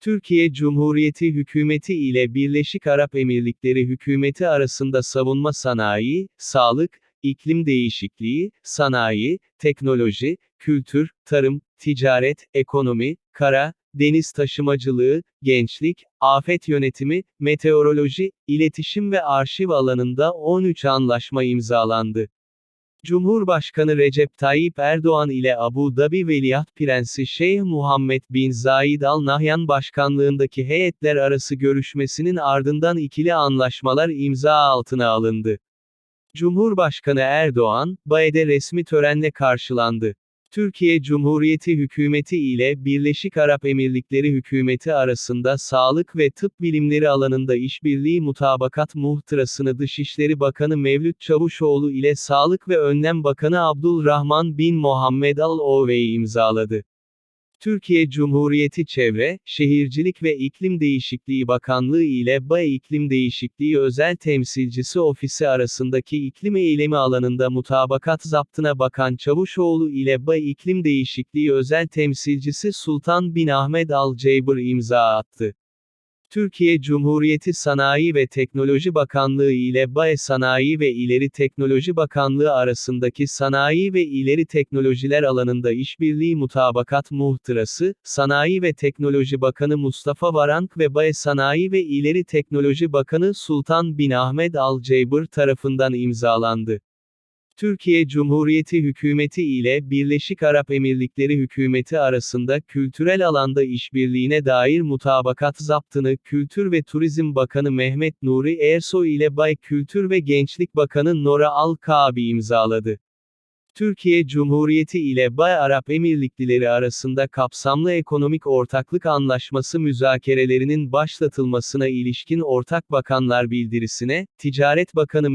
Türkiye Cumhuriyeti Hükümeti ile Birleşik Arap Emirlikleri Hükümeti arasında savunma sanayi, sağlık, iklim değişikliği, sanayi, teknoloji, kültür, tarım, ticaret, ekonomi, kara, deniz taşımacılığı, gençlik, afet yönetimi, meteoroloji, iletişim ve arşiv alanında 13 anlaşma imzalandı. Cumhurbaşkanı Recep Tayyip Erdoğan ile Abu Dhabi Veliaht Prensi Şeyh Muhammed bin Zayed Al Nahyan başkanlığındaki heyetler arası görüşmesinin ardından ikili anlaşmalar imza altına alındı. Cumhurbaşkanı Erdoğan, Bae'de resmi törenle karşılandı. Türkiye Cumhuriyeti Hükümeti ile Birleşik Arap Emirlikleri Hükümeti arasında sağlık ve tıp bilimleri alanında işbirliği mutabakat muhtırasını Dışişleri Bakanı Mevlüt Çavuşoğlu ile Sağlık ve Önlem Bakanı Abdulrahman bin Muhammed Al-Ovey imzaladı. Türkiye Cumhuriyeti Çevre, Şehircilik ve İklim Değişikliği Bakanlığı ile BAE İklim Değişikliği Özel Temsilcisi Ofisi arasındaki iklim eylemi alanında mutabakat zaptına bakan Çavuşoğlu ile BAE İklim Değişikliği Özel Temsilcisi Sultan bin Ahmet Al Ceybir imza attı. Türkiye Cumhuriyeti Sanayi ve Teknoloji Bakanlığı ile BAE Sanayi ve İleri Teknoloji Bakanlığı arasındaki sanayi ve ileri teknolojiler alanında işbirliği mutabakat muhtırası, Sanayi ve Teknoloji Bakanı Mustafa Varank ve BAE Sanayi ve İleri Teknoloji Bakanı Sultan bin Ahmet Al Ceybir tarafından imzalandı. Türkiye Cumhuriyeti Hükümeti ile Birleşik Arap Emirlikleri Hükümeti arasında kültürel alanda işbirliğine dair mutabakat zaptını Kültür ve Turizm Bakanı Mehmet Nuri Ersoy ile Bay Kültür ve Gençlik Bakanı Nora Al-Kaabi imzaladı. Türkiye Cumhuriyeti ile Bay Arap Emirliklileri arasında kapsamlı ekonomik ortaklık anlaşması müzakerelerinin başlatılmasına ilişkin Ortak Bakanlar Bildirisine, Ticaret Bakanı